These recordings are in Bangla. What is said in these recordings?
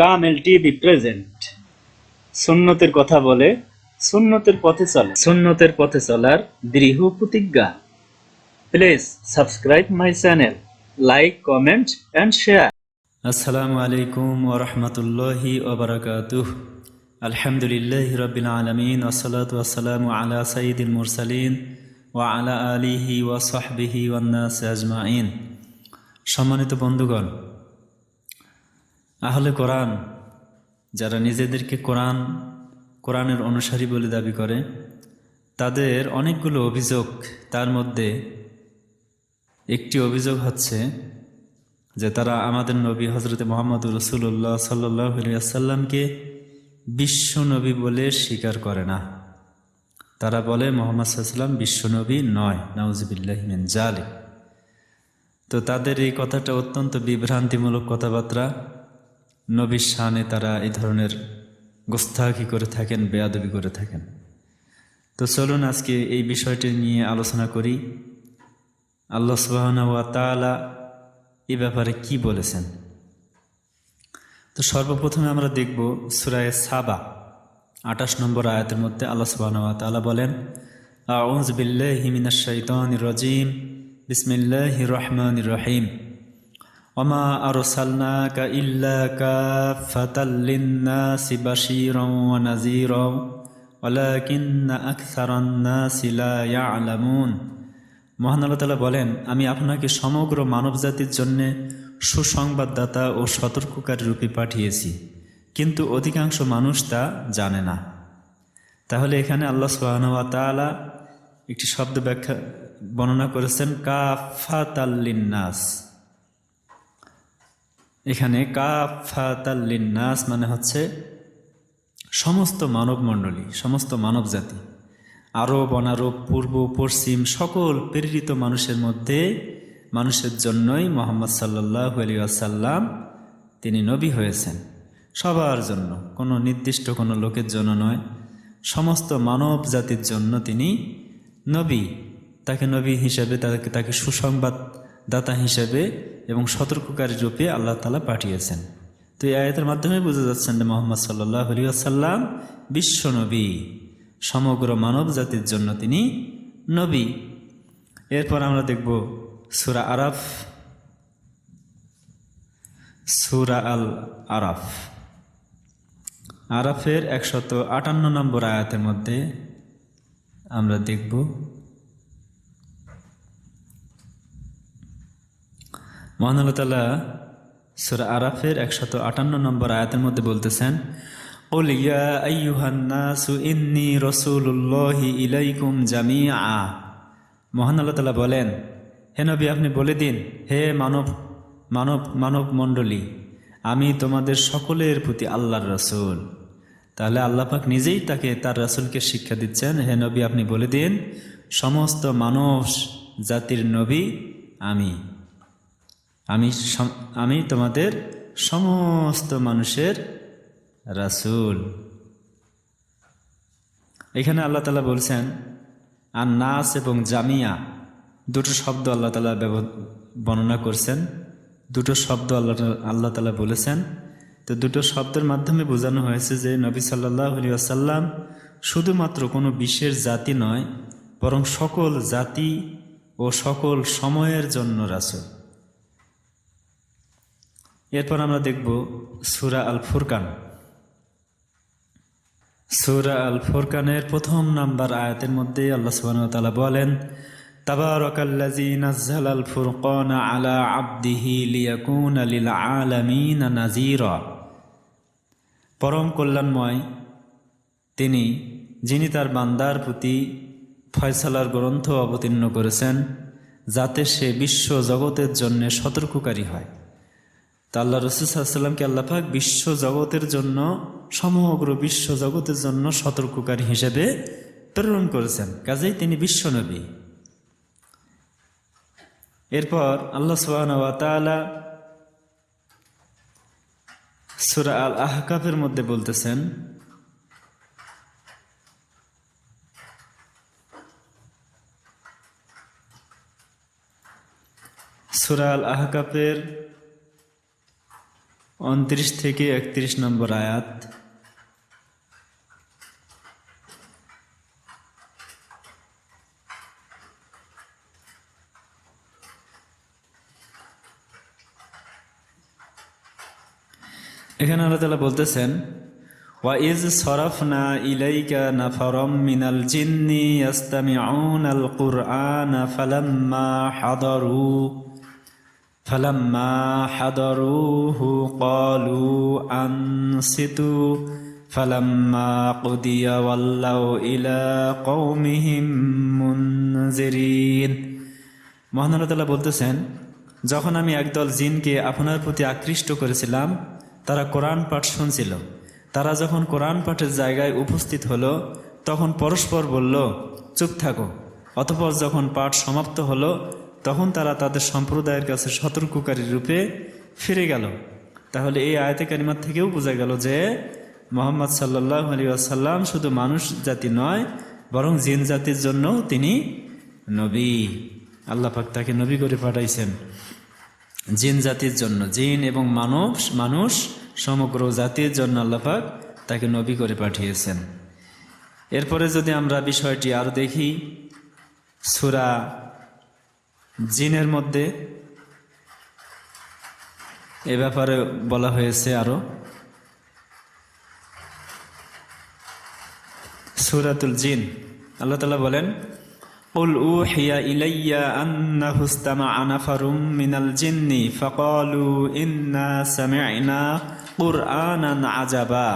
কামেল টিভি প্রেজেন্ট। সুন্নতের কথা বলে, সুন্নতের পথে চলে। সুন্নতের পথে চলার দৃঢ় প্রতিজ্ঞা। Please subscribe my channel like comment and share আসসালামু আলাইকুম ওরহমতুল্লাহি ওবরাকাতুহ আলহামদুলিল্লাহ রবিল আলমিন ওসলাত ওয়াসালামু আলা সাইদুল মুরসালিন ওয়া আলা আলিহি ওয়া সাহবিহি ওয়ান্নাস আজমাইন। সম্মানিত বন্ধুগণ আহলে কোরআন, যারা নিজেদেরকে কোরআন, কোরআনের অনুসারী বলে দাবি করে, তাদের অনেকগুলো অভিযোগ তার মধ্যে একটি অভিযোগ হচ্ছে যে তারা আমাদের নবী হজরত মোহাম্মদ রসুল্লাহ সাল্লাসাল্লামকে বিশ্ব নবী বলে স্বীকার করে না। তারা বলে মোহাম্মদ সাল্লাম বিশ্ব নবী নয় নাউজিবিল্লাহিমেন জালে তো তাদের এই কথাটা অত্যন্ত বিভ্রান্তিমূলক কথাবার্তা। নবীর শানে তারা এই ধরনের গোস্তাকি করে থাকেন, বেয়াদবি করে থাকেন। তো চলুন আজকে এই বিষয়টি নিয়ে আলোচনা করি। আল্লাহ সুবাহনা ওয়া তালা এ ব্যাপারে কি বলেছেন? তো সর্বপ্রথমে আমরা দেখব সুরায় সাবা, আঠাশ নম্বর আয়াতের মধ্যে আল্লাহ সুবাহনা তালা বলেন আউজ বিল্লাহি হিমিনা শাইতানির রজিম, বিসমিল্লাহির রহমানির রহিম। ওমা আরসালনাকা ইল্লা কাফাতাল লিন্নাসি বাশীরাও ওয়া নাযীরাও, ওয়ালাকিন্না আকসারান নাসি লা ইয়ালামুন। মহান আল্লাহ বলেন, আমি আপনাকে সমগ্র মানবজাতির জন্যে সুসংবাদদাতা ও সতর্ককারী রূপে পাঠিয়েছি, কিন্তু অধিকাংশ মানুষ তা জানে না। তাহলে এখানে আল্লাহ সুবহানাহু ওয়া একটি শব্দ ব্যাখ্যা বর্ণনা করেছেন কাফাতাল্লিন্নাস এখানে কাফাতাল্লিন্নাস মানে হচ্ছে সমস্ত মানব মণ্ডলী সমস্ত মানব জাতি আরব, অনারব, পূর্ব, পশ্চিম সকল প্রেরিত মানুষের মধ্যে মানুষের জন্যই মোহাম্মদ সাল্লাহ আলিয়াসাল্লাম তিনি নবী হয়েছেন। সবার জন্য, কোনো নির্দিষ্ট কোনো লোকের জন্য নয়, সমস্ত মানব জাতির জন্য তিনি নবী। তাকে নবী হিসেবে তাকে তাকে সুসংবাদ দাতা হিসাবে এবং সতর্ককারী রূপে আল্লাহ তালা পাঠিয়েছেন। তো এই আয়তের মাধ্যমে বোঝা যাচ্ছেন যে মোহাম্মদ সাল্লাহ আলিয়াসাল্লাম বিশ্ব নবী, সমগ্র মানব জাতির জন্য তিনি নবী। এরপর আমরা দেখব সুরা আরাফ। সুরা আল আরাফ। আরাফের একশত আটান্ন নম্বর আয়াতের মধ্যে আমরা দেখব মহানতালা সুরা আরাফের একশত আটান্ন নম্বর আয়াতের মধ্যে বলতেছেন قل يا أيها الناس إني رسول الله إليكم جميعا মহান আল্লাহ তালা বলেন হে নবী আপনি বলে দিন হে মানব মানব মানব মণ্ডলী আমি তোমাদের সকলের প্রতি আল্লাহর রসুল তাহলে আল্লাহ পাক নিজেই তাকে তার রসুলকে শিক্ষা দিচ্ছেন হে নবী আপনি বলে দিন সমস্ত মানব জাতির নবী আমি আমি আমি তোমাদের সমস্ত মানুষের রাসুল। এখানে আল্লাহ তালা বলছেন আর নাস এবং জামিয়া, দুটো শব্দ আল্লাহ তালা বর্ণনা করছেন। দুটো শব্দ আল্লাহ আল্লাহ তালা বলেছেন। তো দুটো শব্দের মাধ্যমে বোঝানো হয়েছে যে নবী সাল্লাহ আসাল্লাম শুধুমাত্র কোনো বিশেষ জাতি নয়, বরং সকল জাতি ও সকল সময়ের জন্য রাসুল। এরপর আমরা দেখব সুরা আল ফুরকান সুরা আল ফুরকানের প্রথম নাম্বার আয়াতের মধ্যে আল্লাহ সুবাহতালা বলেন আল আলা পরম কল্যাণময় তিনি, যিনি তার বান্দার প্রতি ফয়সালার গ্রন্থ অবতীর্ণ করেছেন, যাতে সে বিশ্ব জগতের জন্য সতর্ককারী হয়। তা আল্লাহ রসুলামকে আল্লাপাক বিশ্ব জগতের জন্য, সমগ্র বিশ্ব জগতের জন্য সতর্ককারী হিসেবে প্রেরণ করেছেন। কাজেই তিনি বিশ্বনবী এরপর আল্লাহ সুবাহতালা সুরা আল আহকাফের মধ্যে বলতেছেন, সুরা আল আহকাফের উনত্রিশ থেকে একত্রিশ নম্বর আয়াত। এখানে আল্লাহ তালা বলতেছেন ওয়াইজ সরফনা ইলাইকা নাফরম মিনাল জিন্নি ইয়াস্তামিউন আল কুরআন ফালাম্মা হাদারু। ফালাম্মা হাদারুহু ক্বালু আনসিতু ফালাম্মা কুদিয়া ওয়াল্লাউ ইলা কওমিহিম মুনজিরিন মহান আল্লাহ বলতেছেন, যখন আমি একদল জিনকে আপনার প্রতি আকৃষ্ট করেছিলাম, তারা কোরআন পাঠ শুনছিল। তারা যখন কোরআন পাঠের জায়গায় উপস্থিত হলো, তখন পরস্পর বলল, চুপ থাকো। অতপর যখন পাঠ সমাপ্ত হলো তখন তারা তাদের সম্প্রদায়ের কাছে সতর্ককারী রূপে ফিরে গেল। তাহলে এই আয়তে কারিমার থেকেও বোঝা গেল যে মোহাম্মদ সাল্লাহ আলী আসাল্লাম শুধু মানুষ জাতি নয়, বরং জিন জাতির জন্য তিনি নবী। আল্লাহ পাক তাকে নবী করে পাঠাইছেন। জিন জাতির জন্য, জিন এবং মানব, মানুষ সমগ্র জাতির জন্য আল্লাপাক তাকে নবী করে পাঠিয়েছেন। এরপরে যদি আমরা বিষয়টি আরও দেখি, সুরা জিনের মধ্যে এ ব্যাপারে বলা হয়েছে আরো সুরাতুল জিন আল্লাহ তালা বলেন قل أوحي إلي أنه استمع نفر من الجن فقالوا إنا سمعنا قرآنا عجبا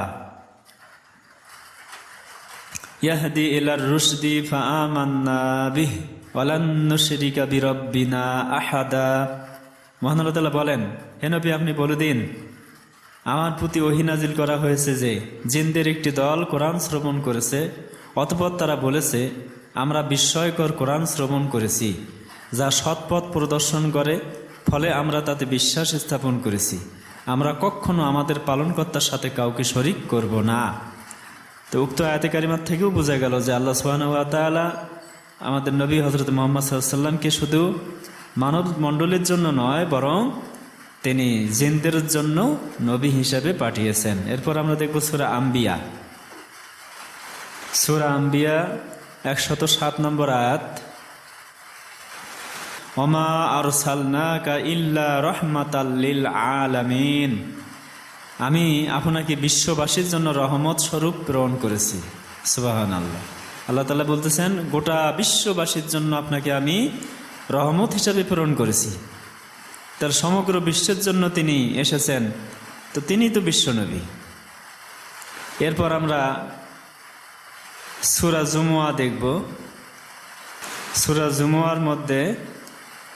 ইয়াহদি ইলার রুশদি ফামান্না বিহ ওয়ালান্নুশরিকা বিরব্বিনা আহাদা মহানরতাল্লাহ বলেন হেনবি আপনি বলে দিন আমার প্রতি অহিনাজিল করা হয়েছে যে, জিনদের একটি দল কোরআন শ্রবণ করেছে, অতপর তারা বলেছে, আমরা বিস্ময়কর কোরআন শ্রবণ করেছি, যা সৎপথ প্রদর্শন করে, ফলে আমরা তাতে বিশ্বাস স্থাপন করেছি। আমরা কখনো আমাদের পালনকর্তার সাথে কাউকে শরিক করব না। তো উক্ত আয়াতে কারিমার থেকেও বোঝা গেল যে আল্লাহ সুবাহ আমাদের নবী হজরত মোহাম্মদ সাল্লামকে শুধু মানব মণ্ডলীর জন্য নয়, বরং তিনি জিনদের জন্য নবী হিসাবে পাঠিয়েছেন। এরপর আমরা দেখব সুরা আম্বিয়া। সুরা আম্বিয়া একশত সাত নম্বর আয়াত। ওমা আর সালনা কা ইল্লা রহমাতাল্লিল আলামিন। আমি আপনাকে বিশ্ববাসীর জন্য রহমত স্বরূপ প্রেরণ করেছি। সুবাহান আল্লাহ আল্লাহ তালা বলতেছেন, গোটা বিশ্ববাসীর জন্য আপনাকে আমি রহমত হিসাবে প্রেরণ করেছি। তার সমগ্র বিশ্বের জন্য তিনি এসেছেন, তো তিনি তো বিশ্বনবী এরপর আমরা সুরা জুমুয়া দেখব। সুরা জুমুয়ার মধ্যে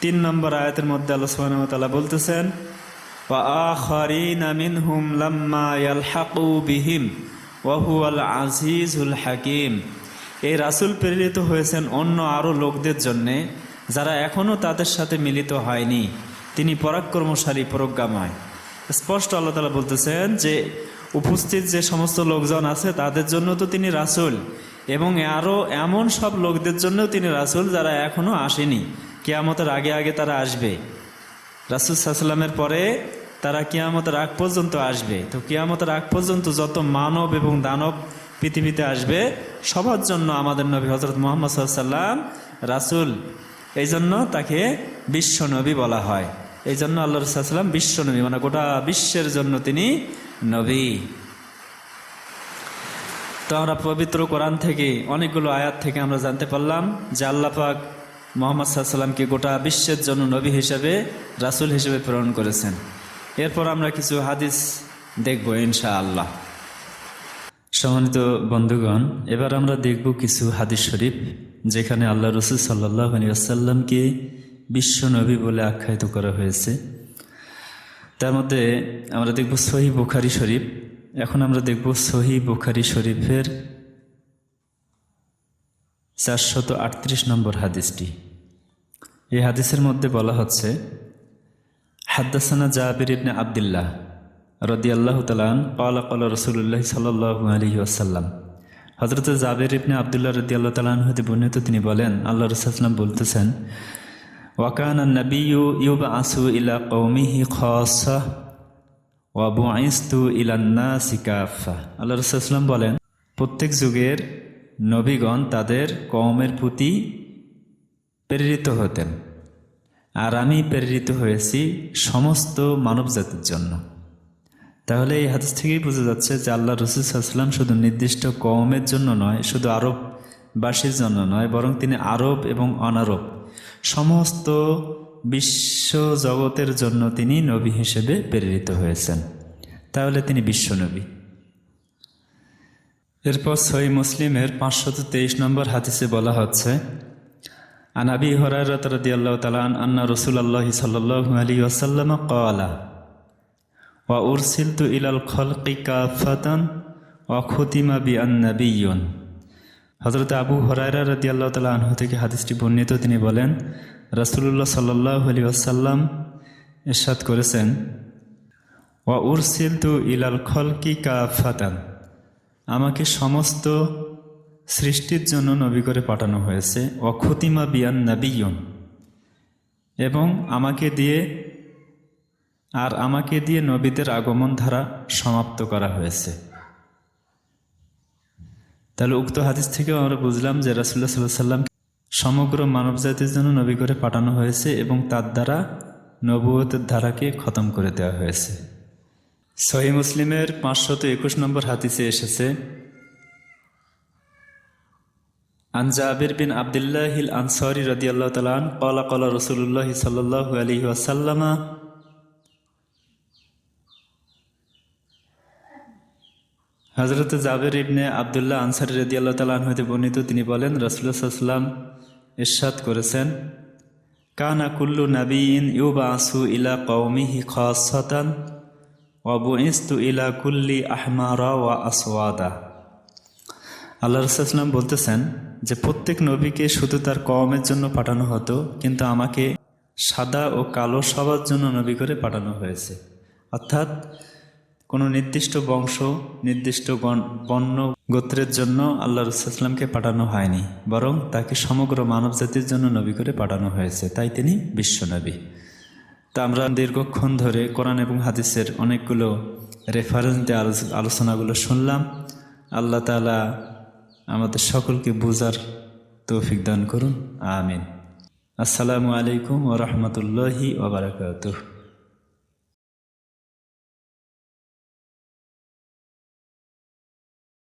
তিন নম্বর আয়াতের মধ্যে আল্লাহ সুবহানাহু বলতেছেন وآخرين منهم لما يلحقوا بهم وهو العزيز الحكيم এই রাসূল প্রেরিত হয়েছেন অন্য আরও লোকদের জন্যে যারা এখনও তাদের সাথে মিলিত হয়নি তিনি পরাক্রমশালী প্রজ্ঞাময় স্পষ্ট আল্লাহ তালা বলতেছেন যে উপস্থিত যে সমস্ত লোকজন আছে তাদের জন্য তো তিনি রাসূল এবং আরও এমন সব লোকদের জন্য তিনি রাসূল যারা এখনও আসেনি কেয়ামতের আগে আগে তারা আসবে রাসুল সাল্লামের পরে তারা কিয়ামতের আগ পর্যন্ত আসবে। তো কিয়ামতের আগ পর্যন্ত যত মানব এবং দানব পৃথিবীতে আসবে, সবার জন্য আমাদের নবী হজরত মোহাম্মদ সাল্লাম রাসুল। এই জন্য তাকে বিশ্ব নবী বলা হয়। এই জন্য আল্লাহ রসাল্লাম বিশ্ব নবী মানে গোটা বিশ্বের জন্য তিনি নবী। তো আমরা পবিত্র কোরআন থেকে অনেকগুলো আয়াত থেকে আমরা জানতে পারলাম যে আল্লাহ পাক মোহাম্মদ সাল্লামকে গোটা বিশ্বের জন্য নবী হিসেবে, রাসুল হিসেবে প্রেরণ করেছেন। এরপর আমরা কিছু হাদিস দেখব ইনশা আল্লাহ সম্মানিত বন্ধুগণ, এবার আমরা দেখব কিছু হাদিস শরীফ, যেখানে আল্লাহ রসুল সাল্লাহ আসাল্লামকে বিশ্ব নবী বলে আখ্যায়িত করা হয়েছে। তার মধ্যে আমরা দেখব সহি বুখারি শরীফ। এখন আমরা দেখব সহি বুখারি শরীফের চারশত আটত্রিশ নম্বর হাদিসটি। এই হাদিসের মধ্যে বলা হচ্ছে হাদ্দাসানা জাবির ইবনে আবদুল্লাহ রদি আল্লাহ তালান পালা পালা রসুল্লাহ সাল্লু আলী আসাল্লাম হজরত জাবির ইবনে আবদুল্লাহ রদি আল্লাহ তালান হতে বর্ণিত তিনি বলেন, আল্লাহ রসুলাম বলতেছেন, ওয়াকান নবী ইউব আসু ইলা কৌমিহি খসা ওয়াবু আইস্তু ইলান্না সিকাফা আল্লাহ রসুলাম বলেন, প্রত্যেক যুগের নবীগণ তাদের কওমের প্রতি প্রেরিত হতেন। আর আমি প্রেরিত হয়েছি সমস্ত মানব জাতির জন্য। তাহলে এই হাদিস থেকেই বোঝা যাচ্ছে যে আল্লাহ রসুলাম শুধু নির্দিষ্ট কওমের জন্য নয়, শুধু আরববাসীর জন্য নয়, বরং তিনি আরব এবং অনারব। সমস্ত বিশ্ব জগতের জন্য তিনি নবী হিসেবে প্রেরিত হয়েছেন। তাহলে তিনি বিশ্বনবী এরপর সই মুসলিমের পাঁচশত তেইশ নম্বর হাদিসে বলা হচ্ছে عن أبي هريرة رضي الله تعالى عنه أن رسول الله صلى الله عليه وسلم قال وأرسلت إلى الخلق كافة وختم بأن نبي হজরত আবু হরাইরা রদি আল্লাহ তালা আনহু থেকে হাদিসটি বর্ণিত তিনি বলেন রাসুলুল্লাহ সাল্লাহ আলী আসাল্লাম এরশাদ করেছেন ওয়া উরসিল তু ইলাল খলকি কাফাতান আমাকে সমস্ত সৃষ্টির জন্য নবী করে পাঠানো হয়েছে, অক্ষতিমা বিয়ান নাবিয়ন এবং আমাকে দিয়ে, আর আমাকে দিয়ে নবীদের আগমন ধারা সমাপ্ত করা হয়েছে। তাহলে উক্ত হাদিস থেকে আমরা বুঝলাম যে রাসুল্লাহ সাল্লাহ সাল্লাম সমগ্র মানবজাতির জন্য নবী করে পাঠানো হয়েছে এবং তার দ্বারা নবুয়তের ধারাকে খতম করে দেওয়া হয়েছে। সহি মুসলিমের পাঁচশত একুশ নম্বর হাদিসে এসেছে عن جابر بن عبد الله الأنصاري رضي الله تعالى عنه قال قال رسول الله صلى الله عليه وسلم হজরত জাবের ইবনে আবদুল্লাহ আনসারি রদি আল্লাহ তালান হইতে বর্ণিত তিনি বলেন রসুল্লাহ সাল্লাম ইরশাদ করেছেন কানা কুল্লু নাবিন ইউবা আসু ইলা কৌমিহি খাসাতান ওয়াবু ইস্তু ইলা কুল্লি আহমারা ওয়া আসওয়াদা আল্লাহ রসুলাম বলতেছেন যে প্রত্যেক নবীকে শুধু তার কওমের জন্য পাঠানো হতো, কিন্তু আমাকে সাদা ও কালো সবার জন্য নবী করে পাঠানো হয়েছে। অর্থাৎ কোনো নির্দিষ্ট বংশ, নির্দিষ্ট বর্ণ গোত্রের জন্য আল্লাহ রসুলামকে পাঠানো হয়নি, বরং তাকে সমগ্র মানব জাতির জন্য নবী করে পাঠানো হয়েছে। তাই তিনি বিশ্বনবী তা আমরা দীর্ঘক্ষণ ধরে কোরআন এবং হাদিসের অনেকগুলো রেফারেন্স দিয়ে আলোচনাগুলো শুনলাম। আল্লাহ তালা আমাদের সকলকে বোঝার তৌফিক দান করুন আমিন। আসসালামু আলাইকুম ওরহমতুল্লাহি ওবরাকাতুহ